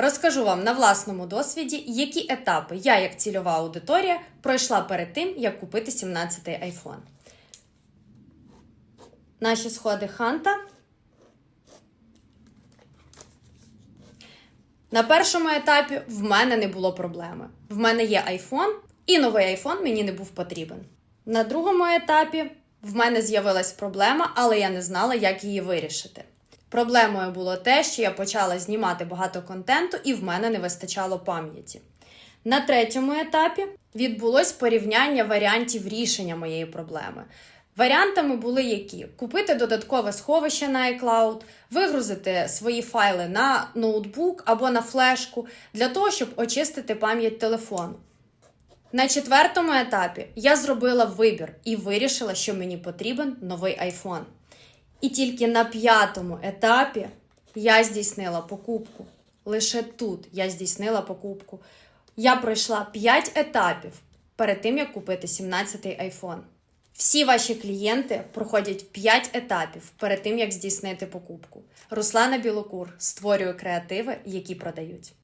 Розкажу вам на власному досвіді, які етапи я, як цільова аудиторія, пройшла перед тим, як купити 17-й iPhone. Наші сходи Ханта. На першому етапі в мене не було проблеми. В мене є iPhone, і новий iPhone мені не був потрібен. На другому етапі в мене з'явилась проблема, але я не знала, як її вирішити. Проблемою було те, що я почала знімати багато контенту, і в мене не вистачало пам'яті. На третьому етапі відбулось порівняння варіантів рішення моєї проблеми. Варіантами були які: купити додаткове сховище на iCloud, вигрузити свої файли на ноутбук або на флешку для того, щоб очистити пам'ять телефону. На четвертому етапі я зробила вибір і вирішила, що мені потрібен новий iPhone. І тільки на п'ятому етапі я здійснила покупку. Лише тут я здійснила покупку. Я пройшла 5 етапів перед тим, як купити 17-й iPhone. Всі ваші клієнти проходять 5 етапів перед тим, як здійснити покупку. Руслана Білокур створює креативи, які продають.